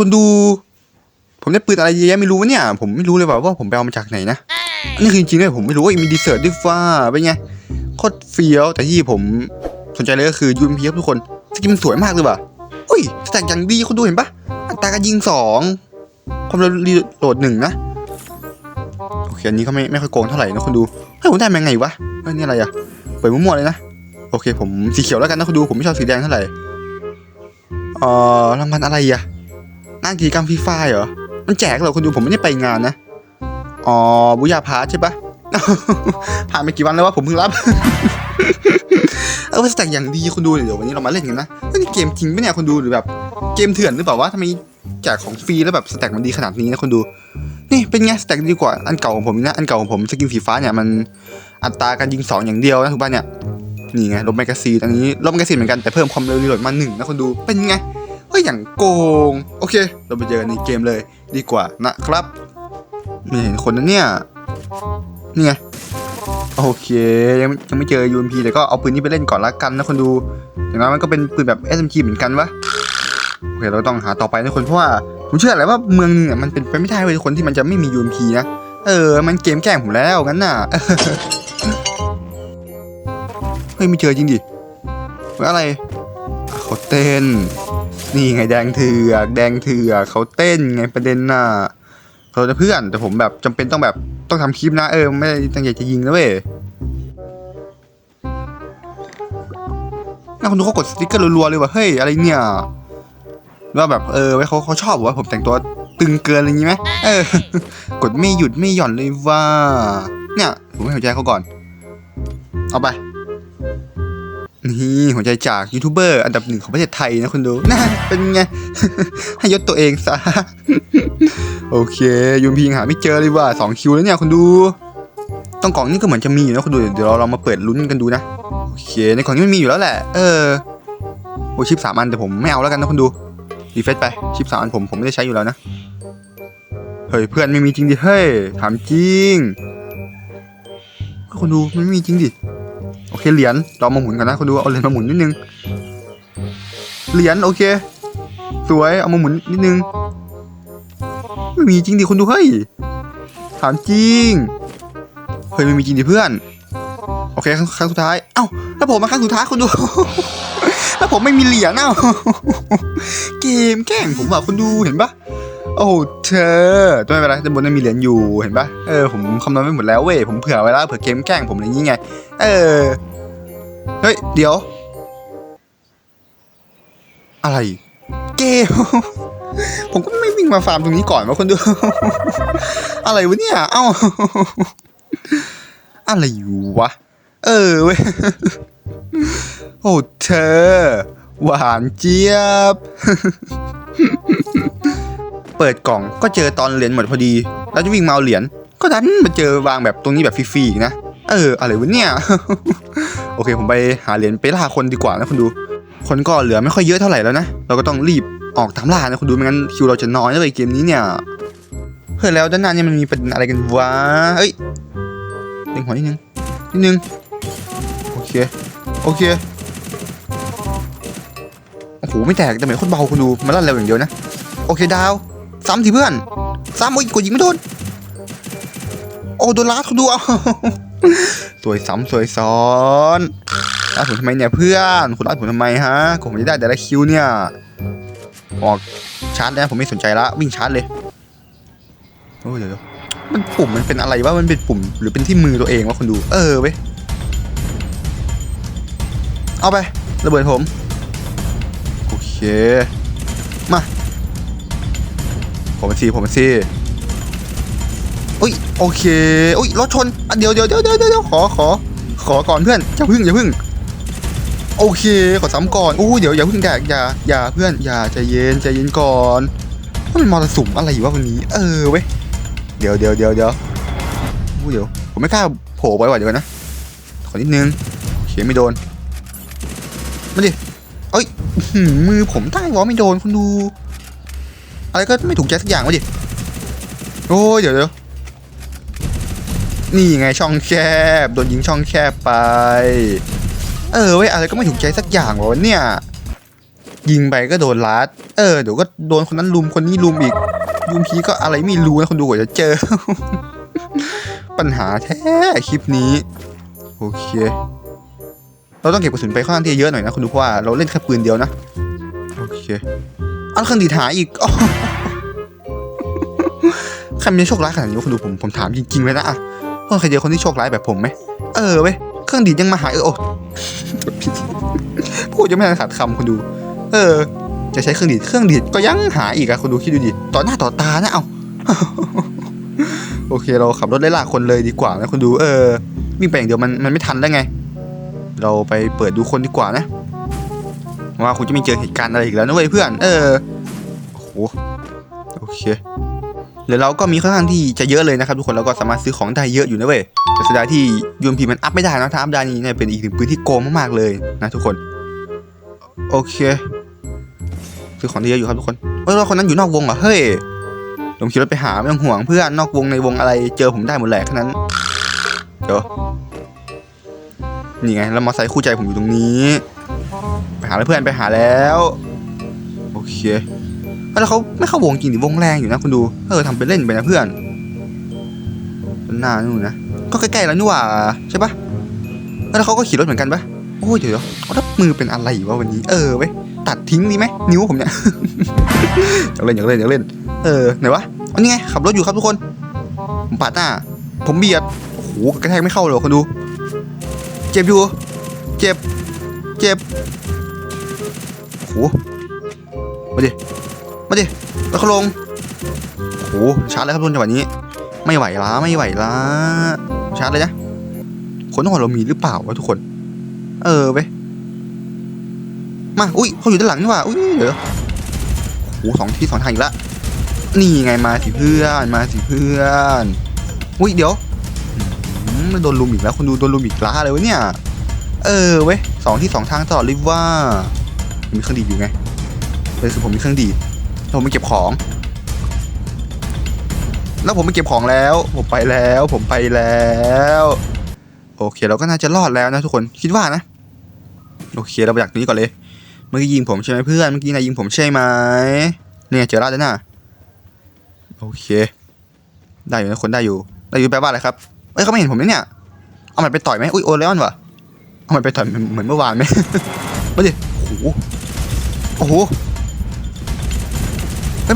คนดู ผมได้ปืนอะไรเยอะแยะไม่รู้วะเนี่ย ผมไม่รู้เลยว่าว่าผมไปเอามาจากไหนนะอันนี้คือจริงๆเลยผมไม่รู้ว่ามีดีเซอร์ด้วยฟ้าเป็นไงโคตรเฟี้ยวแต่ที่ผมสนใจเลยก็คือยูเอ็มพีครับทุกคนสกินมันสวยมากเลยว่ะอุ้ยสแต็กอย่างดีคุณดูเห็นปะอัตราการยิงสองความเร็วรีโหลดหนึ่งนะโอเคอันนี้เขาไม่ไม่ค่อยโกงเท่าไหร่นะคุณดูเฮ้ยผมได้มาไงวะเฮ้ยนี่อะไรอะเปิดมั่วๆเลยนะโอเค ผมสีเขียวแล้วกันนะคุณดูผมไม่ชอบสีแดงเท่าไหร่เอ่อรางวัลอะไรอะ งานกิจกรรมฟรีไฟเหรอ มันแจกเหรอคุณดูผมไม่ได้ไปงานนะ อ๋อบุญญาพาใช่ปะผ่านไปกี่วันแล้ววะผมเพิ่งรับ เออสแต็กอย่างดีคุณดูเดี๋ยววันนี้เรามาเล่นกันนะเฮ้ยนี่เกมจริงปะเนี่ยคุณดูหรือแบบ เกมเถื่อนหรือเปล่าวะทำไมแจกของฟรีแล้วแบบสแต็กมันดีขนาดนี้นะคุณดู นี่เป็นไงสแต็กดีกว่าอันเก่าของผมนะอันเก่าของผมสกินสีฟ้าเนี่ยมันอัตราการยิงสองอย่างเดียวนะถูกป่ะเนี่ยนี่ไงลบแมกกาซีนอันนี้ลบแมกกาซีนเหมือนกันแต่เพิ่มความเร็วรีโหลดมาหนึ่งนะคุณดูเป็นไง เฮ้ยอย่างโกง โอเค เราไปเจอกันในเกมเลยดีกว่านะครับไม่เห็นคนนะเนี่ยนี่ไงโอเคยังยังไม่เจอ UMP แต่ก็เอาปืนนี้ไปเล่นก่อนละกันนะคนดูอย่างนั้นมันก็เป็นปืนแบบ SMG เหมือนกันวะโอเคเราต้องหาต่อไปนะคนเพราะว่าผมเชื่อแหละว่าเมืองนึงอะมันเป็นไปไม่ได้เว้ยคนที่มันจะไม่มี UMP นะเออ มันเกมแกล้งผมแล้วงั้นน่ะเฮ้ยไม่เจอจริงดิอะไรเขาเต้น นี่ไงแดงเถือกแดงเถือกเขาเต้นไงประเด็นน่ะเขาจะเพื่อนแต่ผมแบบจำเป็นต้องแบบต้องทำคลิปนะเออไม่ได้ตั้งใจจะยิงนะเว้ยน่าคนดูเขากดสติ๊กเกอร์รัวๆเลยว่ะเฮ้ยอะไรเนี่ยว่าแบบเออไว้เขาเขาชอบว่าผมแต่งตัวตึงเกินอะไรอย่างงี้ไหมเออ กดไม่หยุดไม่หย่อนเลยว่า เนี่ยผมให้หัวใจเขาก่อน เอาไป นี่หัวใจจากยูทูบเบอร์อันดับหนึ่งของประเทศไทยนะคุณดูน่าเป็นไง ให้ยศตัวเองซะ โอเคยูมพียังหาไม่เจอเลยว่ะสองคิวแล้วเนี่ยคุณดู ต้องกล่องนี้ก็เหมือนจะมีอยู่นะคุณดู เดี๋ยวเราลองมาเปิดลุ้นกันดูนะ โอเค ในกล่องนี้มันมีอยู่แล้วแหละ เออ โอชิปสามอันแต่ผมไม่เอาแล้วกันนะคุณดูรีเฟซไปชิปสามอันผมผมไม่ได้ใช้อยู่แล้วนะ เฮ้ยเพื่อนไม่มีจริงดิเฮ้ยถามจริงคุณดูมันไม่มีจริงดิ เคเหรียญเรามาหมุนกันนะคุณดูเอาเหรียญมาหมุนนิดนึงเหรียญโอเค สวยเอามาหมุนนิดนึงไม่มีจริงดิคุณดูเฮ้ยถามจริงเฮ้ยไม่มีจริงดิเพื่อน โอเคครั้งครั้งสุดท้ายเอ้าแล้วผมมาครั้งสุดท้ายคุณดูแล้วผมไม่มีเหรียญเอ้าเกมแกล้งผมว่ะคุณดูเห็นปะ โอ้เธอไม่เป็นไรด้านบนนั้นมีเหรียญอยู่เห็นปะเออผมคำนวณไว้หมดแล้วเว้ยผมเผื่อไว้แล้วเผื่อเกมแกล้งผมอะไรอย่างงี้ไงเออเฮ้ยเดี๋ยว อะไร เกม ผมก็ไม่วิ่งมาฟาร์มตรงนี้ก่อนว่าคนดู อะไรวะเนี่ย เอ้า อะไรอยู่วะ เออเว้ย โอ้เธอ หวานเจี๊ยบ เปิดกล่องก็เจอตอนเหรียญหมดพอดี แล้วจะวิ่งมาเอาเหรียญก็ดันมาเจอวางแบบตรงนี้แบบฟรีๆอีกนะ เออ อะไรวะเนี่ย โอเค ผมไปหาเหรียญไปล่าคนดีกว่านะคุณดู คนก็เหลือไม่ค่อยเยอะเท่าไหร่แล้วนะ เราก็ต้องรีบออกตามล่านะคุณดูไม่งั้นคิวเราจะน้อยเลยเกมนี้เนี่ย เฮ้ยแล้วด้านหน้าเนี่ยมันมีประเด็นอะไรกันวะเฮ้ยเล็งหัวนิดนึงนิดนึง โอเค โอเค โอ้โหไม่แตกแต่เหมือนคตรเบาคุณดู มันลั่นเร็วอย่างเดียวนะ โอเคดาว ซ้ำสิเพื่อน ซ้ำโอ้ยกดยิงไม่โดน โอ้โดนลัดคุณดูเอาสวยซ้ำสวยซ้อนรัดผมทำไมเนี่ยเพื่อนคุณรัดผมทำไมฮะผมจะได้แต่ละคิวเนี่ย ออกชาร์จแล้วผมไม่สนใจละวิ่งชาร์จเลย โอ้ยเดี๋ยวมันปุ่มมันเป็นอะไรวะมันเป็นปุ่มหรือเป็นที่มือตัวเองวะคุณดู เออเว้ย เอาไประเบิดผม โอเค มา ผมมาซีผมมาซีอุ้ยโอเคอุ้ยรถชนอะเดี๋ยวเดี๋ยวเดี๋ยวเดี๋ยวเดี๋ยวขอขอขอก่อนเพื่อนอย่าพึ่งอย่าพึ่ง โอเคขอซ้ำก่อนอู้เดี๋ยวอย่าพึ่งอย่าอย่าอย่าเพื่อนอย่าใจเย็นใจเย็นก่อนมันมอเตอร์สุ่มอะไรอยู่วะวันนี้ เออเว้ยเดี๋ยวเดี๋ยวเดี๋ยวเดี๋ยวอู้เดี๋ยวผมไม่กล้าโผล่ไปว่ะเดี๋ยวนะขอนิดนึงโอเคไม่โดนมาดิเอ้ยมือผมใต้วอไม่โดนคุณดู อะไรก็ไม่ถูกใจสักอย่างวะดิ โอ้ยเดี๋ยวเดี๋ยวนี่ไงช่องแคบ โดนยิงช่องแคบไป เออเว้ยอะไรก็ไม่ถูกใจสักอย่างวะเนี่ย ยิงไปก็โดนลัด เออเดี๋ยวก็โดนคนนั้นลุมคนนี้ลุมอีกลุมพีก็อะไรไม่รู้นะคนดูกว่าจะเจอ ปัญหาแท้คลิปนี้ โอเค เราต้องเก็บกระสุนไปค่อนข้างที่เยอะหน่อยนะคุณดูเพราะว่าเราเล่นแค่ปืนเดียวนะ โอเค เอาเครื่องดีดหาอีกใครมีโชคร้ายขนาดนี้คุณดูผมผมถามจริงๆเลยนะอะเพื่อนเคยเจอคนที่โชคร้ายแบบผมไหมเออเว้ยเครื่องดีดยังมาหายเออโอ้พูดจะไม่ทันขาดคำคุณดู เออ จะใช้เครื่องดีดเครื่องดีดก็ยังหาอีกอะคุณดูคิดดูดิต่อหน้าต่อตานะเอาโอเคเราขับรถไล่ล่าคนเลยดีกว่านะคุณดู เออวิ่งไปอย่างเดียวมันมันไม่ทันแล้วไง เราไปเปิดดูคนดีกว่านะ ว่าคุณจะไม่เจอเหตุการณ์อะไรอีกแล้วนะเว้ยเพื่อน เออ โอ้โห โอเคเดี๋ยวเราก็มีค่อนข้างที่จะเยอะเลยนะครับทุกคน แล้วก็สามารถซื้อของได้เยอะอยู่นะเว้ย แต่เสียดายที่ยูมพีมันอัพไม่ได้นะถ้าอัพได้นี่เนี่ยเป็นอีกหนึ่งปืนที่โกงมากๆเลยนะทุกคน โอเค ซื้อของได้เยอะอยู่ครับทุกคนเอ้ยคนนั้นอยู่นอกวงเหรอ เฮ้ยผมขี่รถไปหาไม่ต้องห่วงเพื่อนนอกวงในวงอะไรเจอผมได้หมดแหละแค่นั้นเดี๋ยวนี่ไงแล้วมอไซค์คู่ใจผมอยู่ตรงนี้ หาแล้วเพื่อนไปหาแล้ว โอเคแล้วเขาไม่เข้าวงจริงดิวงแรงอยู่นะคุณดูเออทำเป็นเล่นไปนะเพื่อนด้านหน้านู่นนะก็ใกล้ๆแล้วนี่หว่าใช่ปะแล้วเขาก็ขี่รถเหมือนกันปะโอ้ยเดี๋ยวเอาแล้วมือเป็นอะไรวะวันนี้ เออเว้ยตัดทิ้งดีไหมนิ้วผมเนี่ยอยากเล่นอยากเล่นอยากเล่น เออไหนวะอันนี้ไงขับรถอยู่ครับทุกคน ผมปาดหน้า ผมเบียดโอ้โหกระแทกไม่เข้าเลยว่ะคนดู เจ็บอยู่ เจ็บ เจ็บ โอ้โหมาดิ มาดิแล้วเขาลงโอ้โหชาร์จเลยครับทุกคนจังหวะนี้ ไม่ไหวละไม่ไหวละชาร์จเลยนะ คนของเรามีหรือเปล่าวะทุกคน เออไปมา อุ้ยเขาอยู่ด้านหลังนี่ว่าอุ้ยเดี๋ยวโอ้โหสองที่สองทางอีกละ นี่ไงมาสิเพื่อน มาสิเพื่อน อุ้ยเดี๋ยวโดนลุมอีกแล้วคุณดูโดนลุมอีกล้าเลยวะเนี่ย เออเว้ยสองที่สองทางตลอดเลยว่า มีเครื่องดีดอยู่ไงเลยคือผมมีเครื่องดีดผมไปเก็บของ แล้วผมไปเก็บของแล้ว ผมไปแล้ว ผมไปแล้ว โอเค เราก็น่าจะรอดแล้วนะทุกคนคิดว่านะ โอเคเราไปจากตรงนี้ก่อนเลย เมื่อกี้ยิงผมใช่ไหมเพื่อนเมื่อกี้นายยิงผมใช่ไหมเนี่ยเจอแล้วนะโอเค ได้อยู่นะคนได้อยู่ได้อยู่แปลว่าอะไรครับเอ้ยเขาไม่เห็นผมเลยเนี่ยเอามันไปต่อยไหมอุ้ยโอเลออนวะเอามันไปต่อยเหมือนเหมือนเมื่อวานไหมมาดิ โอ้โหโอ้โห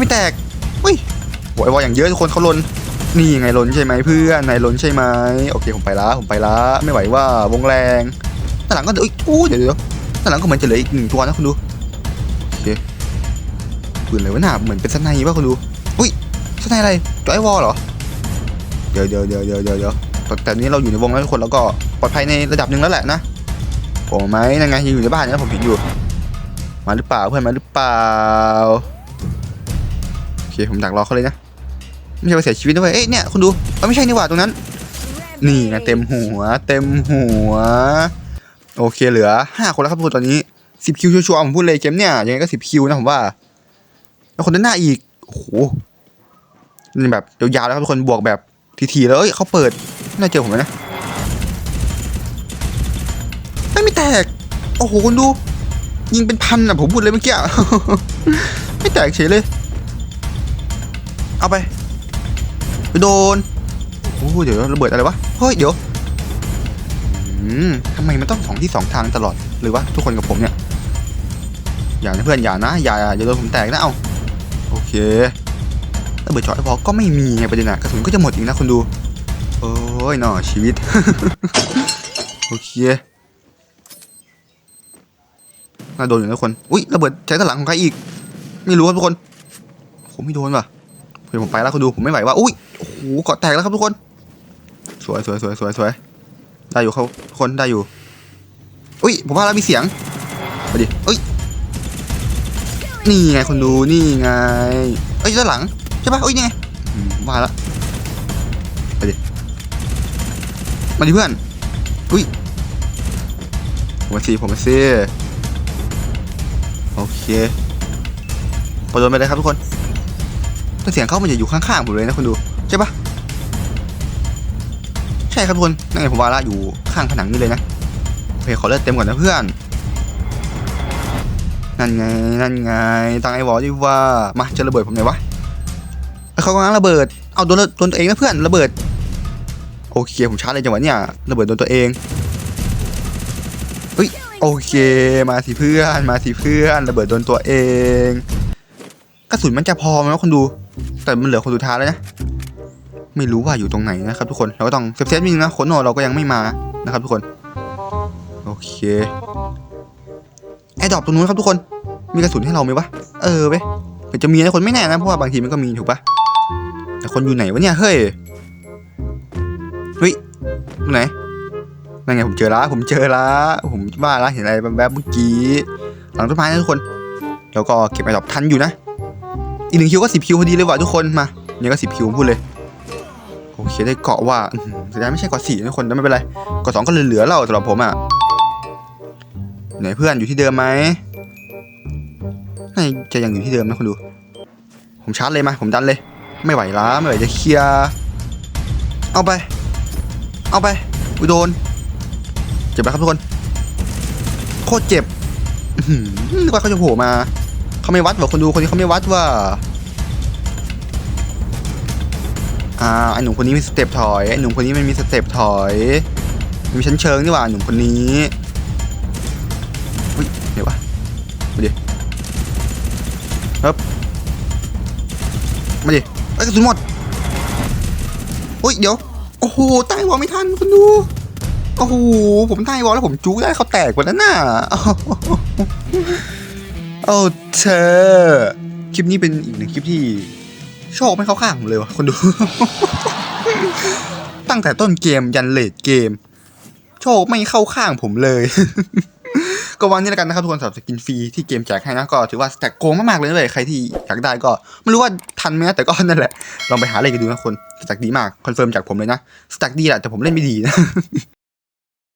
ไม่แตกอุ้ยโหไอวออย่างเยอะทุกคนเขาลนนี่ไงลนใช่ไหมเพื่อนนายลนใช่ไหมโอเคผมไปละผมไปละไม่ไหวว่าวงแรงด้านหลังก็เดี๋ยวอู้เดี๋ยวเดี๋ยวด้านหลังก็เหมือนจะเหลืออีกหนึ่งตัวนะคุณดูโอเคปืนอะไรวะหน้าเหมือนเป็นสไนป์ป่ะคุณดูอุ้ยสไนป์อะไรตัวไอวอลเหรอเดี๋ยวเดี๋ยวเดี๋ยวเดี๋ยวเดี๋ยวเดี๋ยวแต่ต่นี้เราอยู่ในวงแล้วทุกคนแล้วก็ปลอดภัยในระดับหนึ่งแล้วแหละนะผมไหมนั่นไงยังอยู่ในบ้านนะผมเห็นอยู่ มาหรือเปล่าเพื่อนมาหรือเปล่าโอเคผมดักรอเขาเลยนะไม่ใช่ว่าเสียชีวิตด้วยเอ้ยเนี่ยคุณดูเอ้ยไม่ใช่นี่หว่าตรงนั้น นี่ไงเต็มหัว เต็มหัว โอเคเหลือห้าคนแล้วครับทุกคนตอนนี้สิบคิวชัวร์ๆผมพูดเลยเกมเนี่ยยังไงก็สิบคิวนะผมว่าแล้วคนด้านหน้าอีกโอ้โหนี่แบบยาวๆแล้วครับทุกคนบวกแบบทีๆแล้วเอ้ยเขาเปิดน่าเจอผมนะไม่ไม่แตกโอ้โหคุณดู ยิงเป็นพันอะผมพูดเลยเมื่อกี้ ไม่แตกเฉยเลย เอาไป ไปโดน โอ้เดี๋ยวระเบิดอะไรวะ เฮ้ย เดี๋ยวทำไมมันต้องสองที่สองทางตลอด หรือวะทุกคนกับผมเนี่ย อย่านะเพื่อนอย่านะอย่าอย่าโดนผมแตกนะเอาโอเคระเบิดช็อตพอก็ไม่มีไงประเด็นอะกระสุนก็จะหมดอีกนะคุณดู โอ้ยหน่อชีวิต โอเค น่าโดนอยู่นะทุกคนอุ้ยระเบิดใช้ด้านหลังของใครอีก ไม่รู้ครับทุกคนผมไม่โดนว่ะเฮ้ยผมไปแล้วคุณดูผมไม่ไหวว่ะอุ้ยโอ้โหเกาะแตกแล้วครับทุกคน สวยสวยสวยสวยสวยได้อยู่เขาคนได้อยู่อุ้ยผมว่าแล้วมีเสียงมาดิเอ้ยนี่ไงคุณดูนี่ไงเอ้ยด้านหลังใช่ปะอุ้ยนี่ไงมว่าละไปดิมาดิเพื่อนอุ้ยผมมาสิผมมาสิ โอเคพอโดนไปเลยครับทุกคนแต่เสียงเขามันจะอยู่ข้างๆผมเลยนะคุณดู ใช่ปะใช่ครับทุกคนนั่นไงผมวาละอยู่ข้างผนังนี่เลยนะโอเคขอเลือดเต็มก่อนนะเพื่อน นั่นไง นั่นไง ตั้งไอ้วอลดีว่า มาจะระเบิดผมไหนอยวะเขากำลังระเบิด เอาโดนโดนตัวเองนะเพื่อนระเบิด โอเคผมชาร์จเลยจังหวะเนี้ยระเบิดโดนตัวเอง โอเค มาสิเพื่อน มาสิเพื่อนระเบิดโดนตัวเอง กระสุนมันจะพอไหมคนดู แต่มันเหลือคนสุดท้ายแล้วนะ ไม่รู้ว่าอยู่ตรงไหนนะครับทุกคน เราก็ต้องเซฟเซฟนิดนึงนะโคนโนเราก็ยังไม่มานะครับทุกคน โอเคแอร์ดรอปตรงนู้นครับทุกคน มีกระสุนให้เราไหมวะ เออเว้ยแต่จะมีนะคนไม่แน่นะเพราะว่าบางทีมันก็มีถูกปะแต่คนอยู่ไหนวะเนี่ยเฮ้ย เฮ้ยตรงไหน นั่นไงผมเจอละผมเจอละผมว่าละเห็นอะไรแวบเมื่อกี้ หลังต้นไม้นะทุกคน แล้วก็เก็บแอร์ดอปทันอยู่นะ อีกหนึ่งคิวก็สิบคิวพอดีเลยว่ะทุกคนมาเนี่ยก็สิบคิวพูดเลยโอเคได้เกาะว่าอื้อหือแสดงไม่ใช่เกาะสี่นะทุกคนแต่ไม่เป็นไรเกาะสองก็เหลือเราสำหรับผมอะไหนเพื่อนอยู่ที่เดิมไหมน่าจะยังอยู่ที่เดิมนะคุณดู ผมชาร์จเลยมาผมดันเลย ไม่ไหวล้าไม่ไหวจะเคลียร์เอาไป เอาไปอุโดน เจ็บไหมครับทุกคน โคตรเจ็บหือนึกว่าเขาจะโผล่มา เขาไม่วัดว่าคนดูคนนี้เขาไม่วัดว่า อ่าไอหนุ่มคนนี้มีสเต็ปถอย ไอหนุ่มคนนี้ไม่มีสเต็ปถอยมีชั้นเชิงนี่หว่าหนุ่มคนนี้อุ้ยเดี๋ยววะมาดิครับมาดิไอ้ยกระสุนหมดอุ้ยเดี๋ยว โอ้โหใต้วอลไม่ทันคุณดู โอ้โหผมใต้วอลแล้วผมจู้ได้เขาแตกหมดแล้วน่ะโอ้เธอ คลิปนี้เป็นอีกหนึ่งคลิปที่โชคไม่เข้าข้างผมเลยวะคนดู ตั้งแต่ต้นเกมยันเลดเกม โชคไม่เข้าข้างผมเลย ก็วันนี้แล้วกันนะครับทุกคนสำหรับสกินฟรีที่เกมแจกให้นะก็ถือว่าสแตกโกงมากๆเลยเลยใครที่อยากได้ก็ไม่รู้ว่าทันไหมนะแต่ก็นั่นแหละลองไปหาอะไรกันดูนะคนสแต็กดีมากคอนเฟิร์มจากผมเลยนะสแต็กดีแหละแต่ผมเล่นไม่ดีนะ